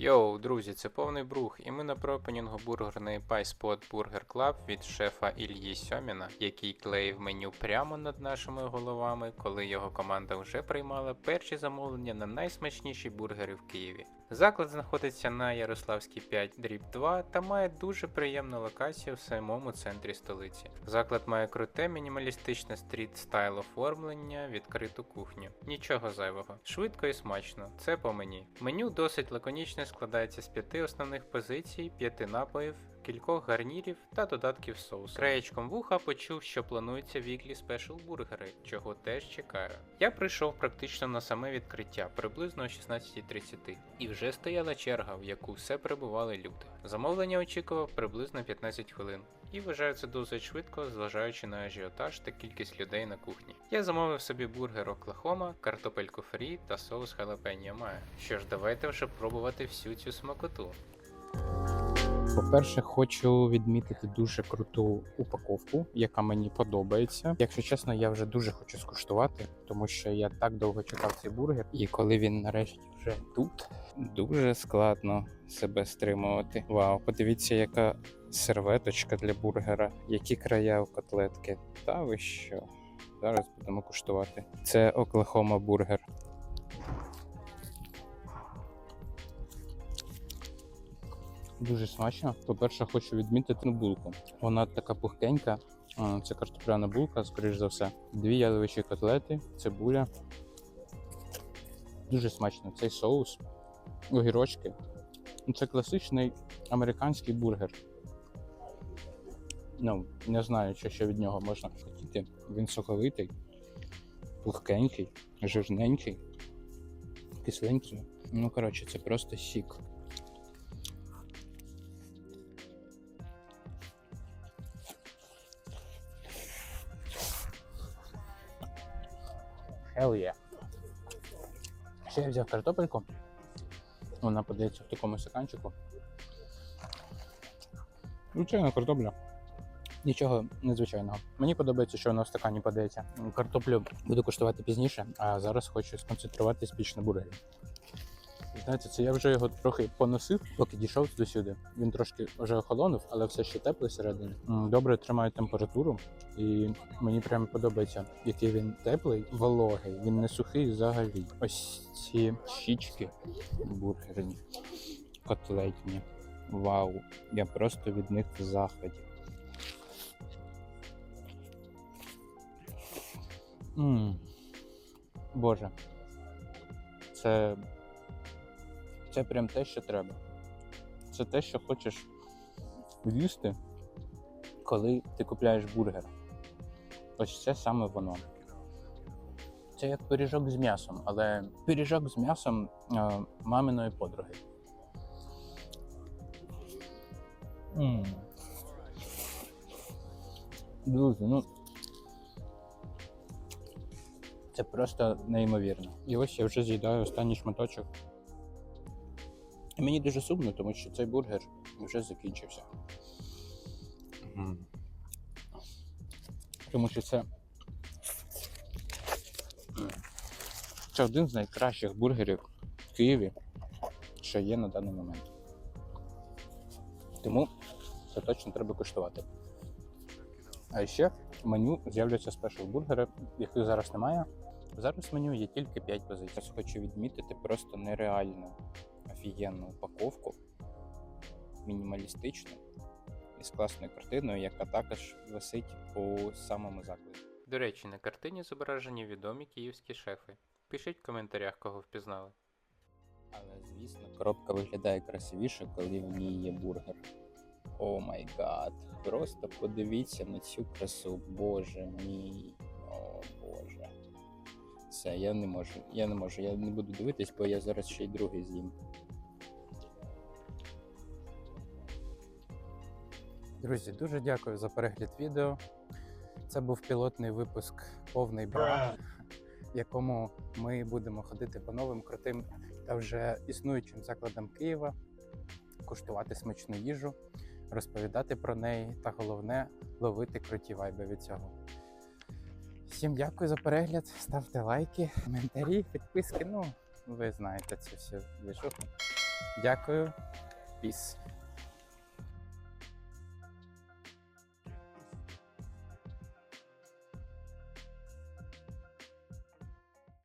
Йоу, друзі, це повний брух, і ми на пропенінгу бургерної пайспот Burger Club від шефа Ільї Сьоміна, який клеїв меню прямо над нашими головами, коли його команда вже приймала перші замовлення на найсмачніші бургери в Києві. Заклад знаходиться на Ярославській 5 дріб 2 та має дуже приємну локацію в самому центрі столиці. Заклад має круте мінімалістичне стріт стайл оформлення, відкриту кухню. Нічого зайвого. Швидко і смачно. Це по мені. Меню досить лаконічне, складається з п'яти основних позицій, п'яти напоїв. Кількох гарнірів та додатків соусу. Краєчком вуха почув, що планується віклі спешл бургери, чого теж чекаю. Я прийшов практично на саме відкриття, приблизно о 16.30, і вже стояла черга, в яку все прибували люди. Замовлення очікував приблизно 15 хвилин. І вважаю це досить швидко, зважаючи на ажіотаж та кількість людей на кухні. Я замовив собі бургер Оклахома, картопельку фрі та соус халапеньо має. Що ж, давайте вже пробувати всю цю смакоту. По-перше, хочу відмітити дуже круту упаковку, яка мені подобається. Якщо чесно, я вже дуже хочу скуштувати, тому що я так довго чекав цей бургер, і коли він нарешті вже тут, дуже складно себе стримувати. Вау, подивіться, яка серветочка для бургера, які края у котлетки. Та ви що? Зараз будемо куштувати. Це Оклахома бургер. Дуже смачно. По-перше, хочу відмітити булку. Вона така пухкенька. Це картопляна булка, скоріш за все. Дві яловичі котлети, цибуля. Дуже смачно. Цей соус, огірочки. Ну, Це класичний американський бургер. Ну, не знаю, що ще від нього можна хотіти. Він соковитий, пухкенький, жирненький, кисленький. Ну, коротше, це просто сік. Hell yeah. Ще я взяв картопельку. Вона подається в такому стаканчику. Звичайна картопля. Нічого незвичайного. Мені подобається, що вона в стакані подається. Картоплю буду куштувати пізніше, а зараз хочу сконцентруватись більш на бургері. Знаєте, це я вже його трохи поносив, поки дійшов до сюди. Він трошки вже охолонув, але все ще теплий всередині. Добре тримає температуру, і мені прямо подобається, який він теплий, вологий. Він не сухий взагалі. Ось ці щічки бургерні, котлетні. Вау! Я просто від них в захваті. Мм. Боже. Це. Це прям те, що треба. Це те, що хочеш їсти, коли ти купляєш бургер. Ось це саме воно. Це як пиріжок з м'ясом, але пиріжок з м'ясом е, маминої подруги. М. Друзі, ну. Це просто неймовірно. І ось я вже з'їдаю останній шматочок. І мені дуже сумно, тому що цей бургер вже закінчився. Тому що це. Це один з найкращих бургерів в Києві, що є на даний момент. Тому це точно треба коштувати. А ще в меню з'являться спешл бургери, яких зараз немає. Зараз в меню є тільки 5 позицій. Хочу відмітити просто нереальну офігенну упаковку, мінімалістичну і з класною картиною, яка також висить по самому закладі. До речі, на картині зображені відомі київські шефи. Пишіть в коментарях, кого впізнали. Але звісно, коробка виглядає красивіше, коли в ній є бургер. О май гад. Просто подивіться на цю красу. Боже мій. О Боже. Все, я не можу. Я не можу. Я не буду дивитись, бо я зараз ще й другий з'їм. Друзі, дуже дякую за перегляд відео. Це був пілотний випуск повний брат, в якому ми будемо ходити по новим крутим та вже існуючим закладам Києва, куштувати смачну їжу, розповідати про неї та головне ловити круті вайби від цього. Всім дякую за перегляд. Ставте лайки, коментарі, підписки. Ну, ви знаєте це все движуху. Дякую. Піс.